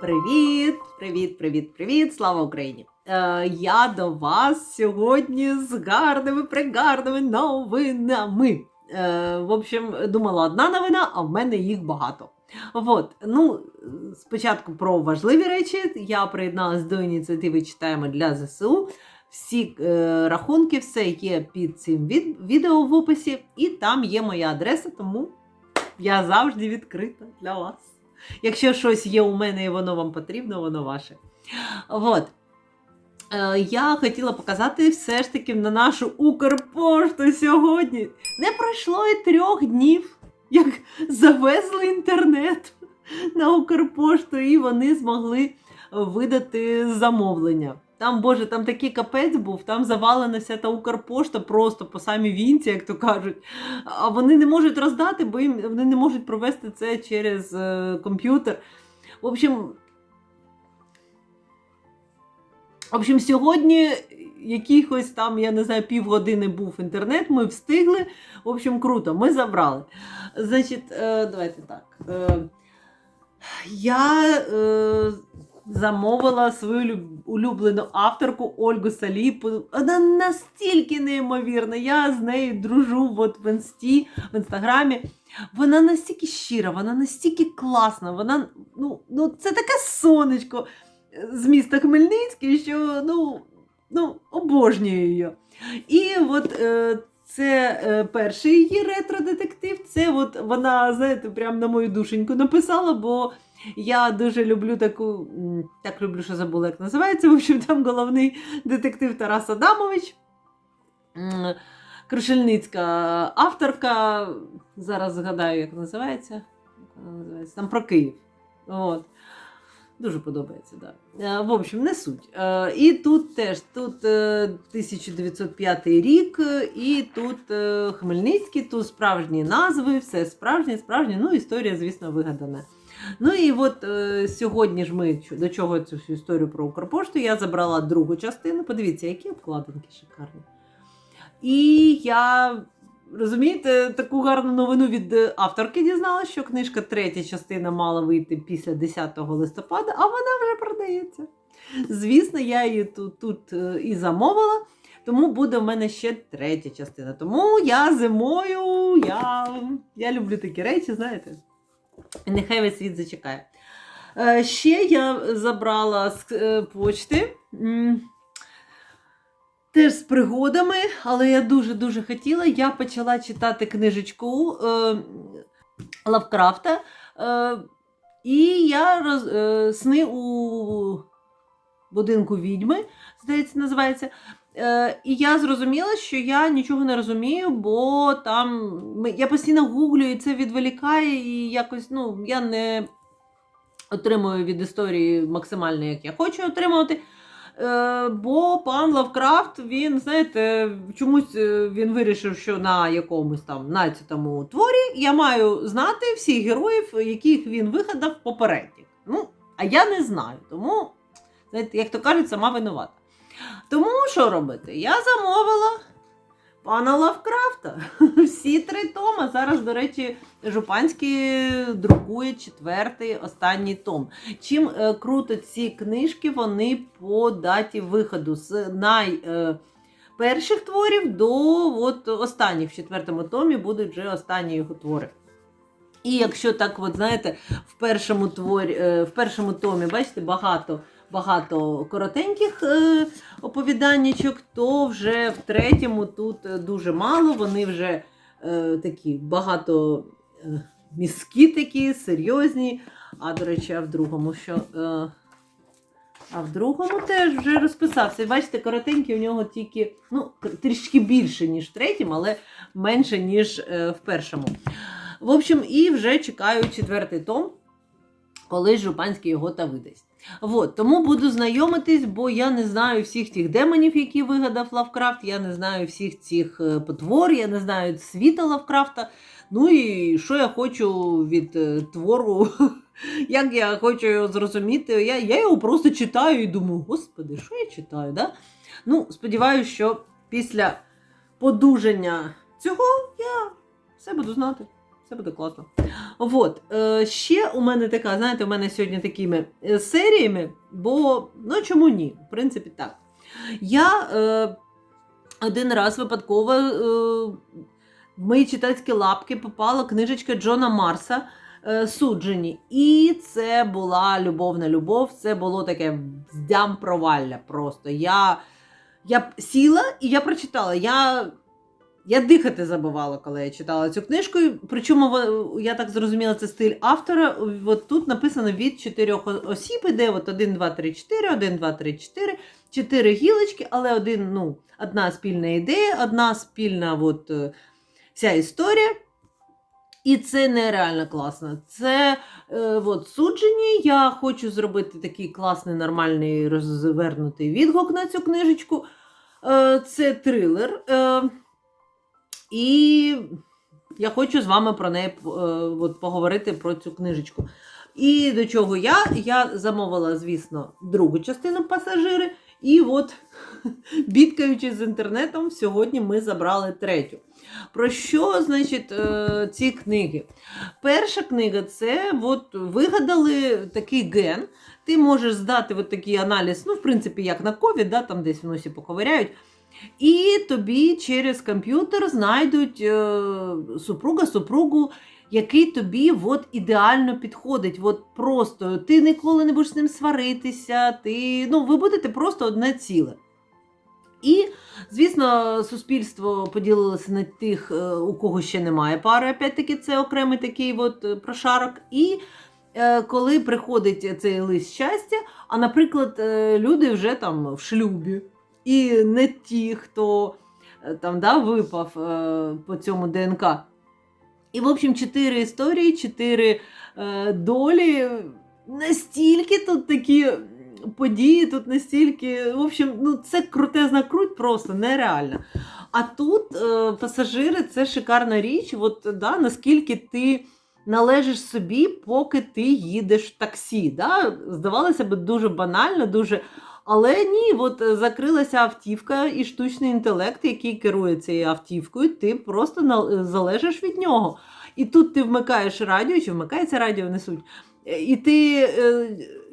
Привіт, привіт, привіт, привіт! Слава Україні! Е, я до вас сьогодні з гарними, пригарними новинами. Е, в общем, думала одна новина, а в мене їх багато. От, ну, спочатку про важливі речі. Я приєдналась до ініціативи Читаємо для ЗСУ. Всі е, рахунки, все є під цим від, відео в описі, і там є моя адреса, тому я завжди відкрита для вас. Якщо щось є у мене і воно вам потрібно, воно ваше. От. Е, я хотіла показати все ж таки на нашу Укрпошту сьогодні. Не пройшло і трьох днів, як завезли інтернет на Укрпошту, і вони змогли видати замовлення. Там, Боже, там такий капець був, там завалена вся та Укрпошта просто по самій вінці, як то кажуть. А вони не можуть роздати, бо їм вони не можуть провести це через е, комп'ютер. В общем, в общем, сьогодні якихось там, я не знаю, півгодини був інтернет, ми встигли. В общем, круто, ми забрали. Значить, е, давайте так. Е, я е, замовила свою улюблену авторку Ольгу Саліпу. Вона настільки неймовірна. Я з нею дружу от в інсті, в інстаграмі. Вона настільки щира, вона настільки класна. Вона, ну, ну, це таке сонечко з міста Хмельницький, що ну, ну, обожнюю її. І от е, це е, перший її ретро-детектив. Це от вона, знаєте, прям на мою душеньку написала, бо я дуже люблю таку, так люблю, що забула, як називається. В общем, там головний детектив Тарас Адамович. Крушельницька авторка. Зараз згадаю, як називається. Там про Київ. От. Дуже подобається, так. Да. В общем, не суть. Е, І тут теж тут е, 1905 рік, е, і тут е, Хмельницький, тут справжні назви, все справжнє, справжнє. Ну, історія, звісно, вигадана. Ну і от е, сьогодні ж ми до чого цю всю історію про Укрпошту. Я забрала другу частину. Подивіться, які обкладинки шикарні. І я. Розумієте, таку гарну новину від е, авторки дізналася, що книжка третя частина мала вийти після 10 листопада, а вона вже продається. Звісно, я її тут, тут е, і замовила, тому буде в мене ще третя частина. Тому я зимою, я, я люблю такі речі, знаєте. Нехай весь світ зачекає. Е, Ще я забрала з е, почти. Теж з пригодами, але я дуже-дуже хотіла. Я почала читати книжечку е, Лавкрафта. Е, і я роз, е, сни у будинку відьми, здається, називається. Е, і я зрозуміла, що я нічого не розумію, бо там я постійно гуглю, і це відволікає, і якось ну, я не отримую від історії максимально, як я хочу отримувати. Е, бо пан Лавкрафт, він, знаєте, чомусь е, він вирішив, що на якомусь там нацятому творі я маю знати всіх героїв, яких він вигадав попередніх. Ну, а я не знаю. Тому, знаєте, як то кажуть, сама винувата. Тому що робити? Я замовила пана Лавкрафта. Всі три тома. Зараз, до речі, Жупанський друкує четвертий останній том. Чим е, круто ці книжки, вони по даті виходу з най. Е, Перших творів до от, останніх в четвертому томі будуть вже останні його твори. І якщо так, от, знаєте, в першому творі, е, в першому томі, бачите, багато, багато коротеньких е, оповіданнячок, то вже в третьому тут е, дуже мало. Вони вже е, такі багато мізки такі, серйозні. А, до речі, а в другому що. А в другому теж вже розписався. Бачите, коротенький у нього тільки ну, трішки більше, ніж в третьому, але менше, ніж в першому. В общем, і вже чекаю четвертий том, коли Жупанський його та видасть. От, тому буду знайомитись, бо я не знаю всіх тих демонів, які вигадав Лавкрафт, я не знаю всіх цих е, потвор, я не знаю світа Лавкрафта. Ну і що я хочу від е, твору, як я хочу його зрозуміти. Я, я його просто читаю і думаю, господи, що я читаю? Да? Ну, сподіваюся, що після подужання цього я все буду знати. Все буде класно. От, е, ще у мене така, знаєте, у мене сьогодні такими е, серіями, бо ну чому ні? В принципі, так. Я е, один раз випадково е, в мої читацькі лапки попала книжечка Джона Марса е, Суджені. І це була любовна любов, це було таке здям провалля просто. Я, я сіла і я прочитала. Я я дихати забувала, коли я читала цю книжку. Причому я так зрозуміла, це стиль автора. От тут написано від чотирьох осіб, іде от 1, 2, 3, 4, 1, 2, 3, 4, чотири гілочки, але один, ну, одна спільна ідея, одна спільна от, е, вся історія. І це нереально класно. Це е, от, суджені. Я хочу зробити такий класний, нормальний розвернутий відгук на цю книжечку. Е, це трилер. Е, і я хочу з вами про неї е, от, поговорити про цю книжечку. І до чого я? Я замовила, звісно, другу частину пасажири. І от, бідкаючись з інтернетом, сьогодні ми забрали третю. Про що, значить, е, ці книги? Перша книга це от, вигадали такий ген. Ти можеш здати от такий аналіз, ну, в принципі, як на ковід, да, там десь в носі поковиряють. І тобі через комп'ютер знайдуть е, супруга, супругу, який тобі от, ідеально підходить. От просто ти ніколи не будеш з ним сваритися, ти, ну, ви будете просто одне ціле. І, звісно, суспільство поділилося на тих, е, у кого ще немає пари, опять-таки, це окремий такий от е, прошарок. І коли приходить цей лист щастя, а, наприклад, люди вже там в шлюбі, і не ті, хто е, там да, випав е, по цьому ДНК. І, в общем, чотири історії, чотири е, долі. Настільки тут такі події, тут настільки. В общем, ну це крутезна круть, просто нереально. А тут е, пасажири це шикарна річ. От, да, наскільки ти належиш собі, поки ти їдеш в таксі. Да? Здавалося б, дуже банально, дуже. Але ні, от е, закрилася автівка і штучний інтелект, який керує цією автівкою, ти просто залежиш від нього. І тут ти вмикаєш радіо, чи вмикається радіо, не суть. Е, І ти е,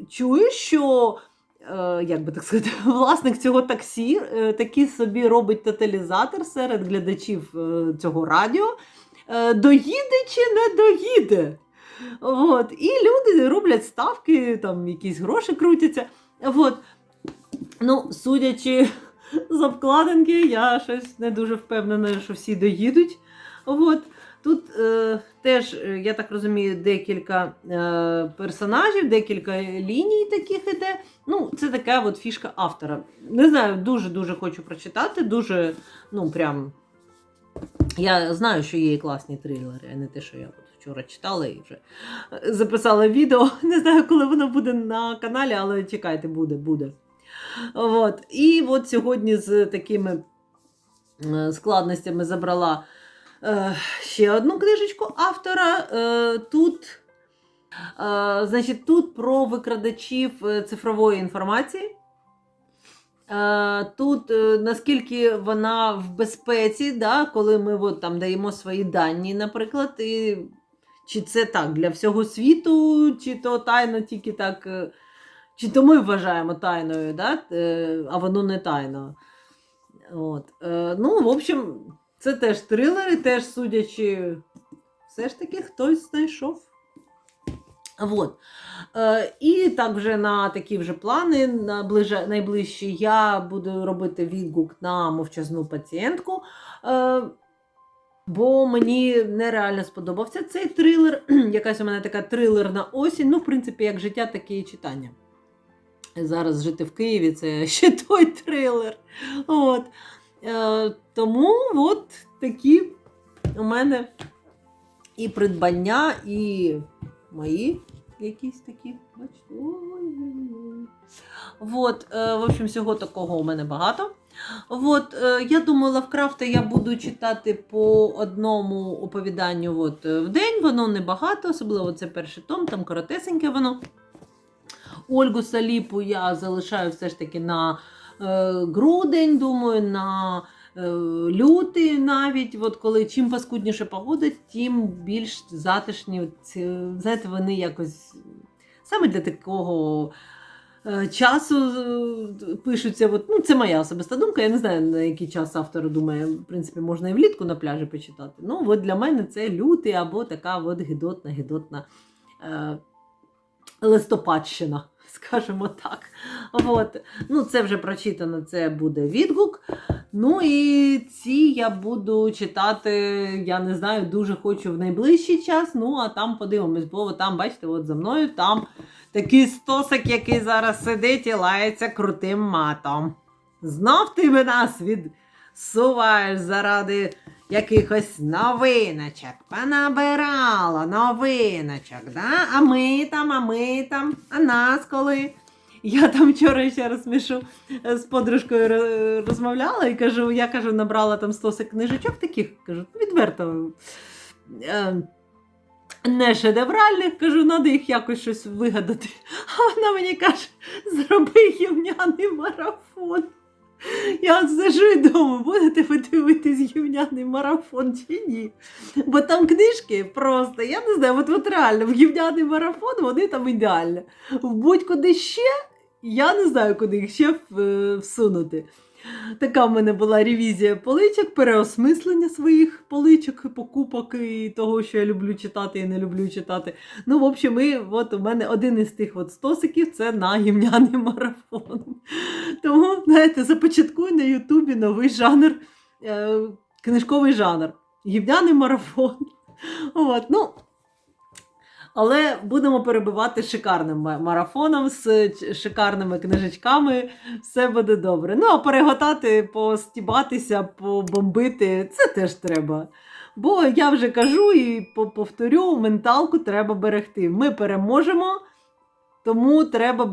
чуєш, що, е, як би так сказати, власник цього таксі е, такий собі робить тоталізатор серед глядачів е, цього радіо. Е, доїде чи не доїде. От. І люди роблять ставки, там якісь гроші крутяться. От. Ну, судячи з обкладинки, я щось не дуже впевнена, що всі доїдуть. От. Тут е, теж, е, я так розумію, декілька е, персонажів, декілька ліній таких іде. Ну, це така от фішка автора. Не знаю, дуже-дуже хочу прочитати. Дуже, ну, прям. Я знаю, що є і класні трилери, а не те, що я от вчора читала і вже е, записала відео. Не знаю, коли воно буде на каналі, але чекайте, буде, буде. От. І от сьогодні з такими е, складностями забрала е, ще одну книжечку автора. Е, тут, значить, тут про викрадачів цифрової інформації. Тут наскільки вона в безпеці, да, коли ми от, там, даємо свої дані, наприклад, і, чи це так для всього світу, чи то тайно тільки так, чи то ми вважаємо тайною, да, е, а воно не тайно. От. Е, Ну, в общем, це теж трилери, теж судячи, все ж таки хтось знайшов. Вот. Е, і так вже на такі вже плани найближчі я буду робити відгук на мовчазну пацієнтку. Бо мені нереально сподобався цей трилер. Якась у мене така трилерна осінь. Ну, в принципі, як життя, таке і читання. Зараз жити в Києві це ще той трилер. От. Е, тому от такі у мене і придбання, і мої якісь такі. Ой-ой-ой. Е, в общем, всього такого у мене багато. От, е, я думаю, Лавкрафта я буду читати по одному оповіданню от, е, в день. Воно небагато, особливо це перший том, там коротесеньке воно. Ольгу Саліпу я залишаю все ж таки на е, грудень, думаю, на е, люти навіть, от коли чим паскудніше погода, тим більш затишні. Знаєте, вони якось саме для такого. е, Часу пишуться, от, ну це моя особиста думка. Я не знаю, на який час автор думає, в принципі, можна і влітку на пляжі почитати. Ну, от для мене це лютий або така от гидотна, гидотна е, листопадщина, скажімо так. От. Ну, це вже прочитано, це буде відгук. Ну і ці я буду читати, я не знаю, дуже хочу в найближчий час. Ну, а там подивимось, бо там, бачите, от за мною там такий стосик, який зараз сидить і лається крутим матом. Знов ти би нас відсуваєш заради якихось новиночок. Понабирала новиночок, да? А ми там, а ми там, а нас коли. Я там вчора ще раз смішу з подружкою розмовляла і кажу, я кажу, набрала там стосик книжечок таких, кажу, відверто. Е, не шедевральних, кажу, треба їх якось щось вигадати. А вона мені каже, зроби гівняний марафон. Я от сижу і думаю, будете ви дивитись гівняний марафон чи ні? Бо там книжки просто, я не знаю, от, от реально, в гівняний марафон вони там ідеальні. В будь-куди ще, я не знаю, куди їх ще е, всунути. Така в мене була ревізія поличок, переосмислення своїх поличок, покупок і того, що я люблю читати і не люблю читати. Ну, в общем, і от у мене один із тих от стосиків це на гімняний марафон. Тому, знаєте, започаткуй на Ютубі новий жанр, е, книжковий жанр. Гімняний марафон. От, ну, але будемо перебивати шикарним марафоном з шикарними книжечками. Все буде добре. Ну, а переготати, постібатися, побомбити це теж треба. Бо я вже кажу і по- повторю, менталку треба берегти. Ми переможемо, тому треба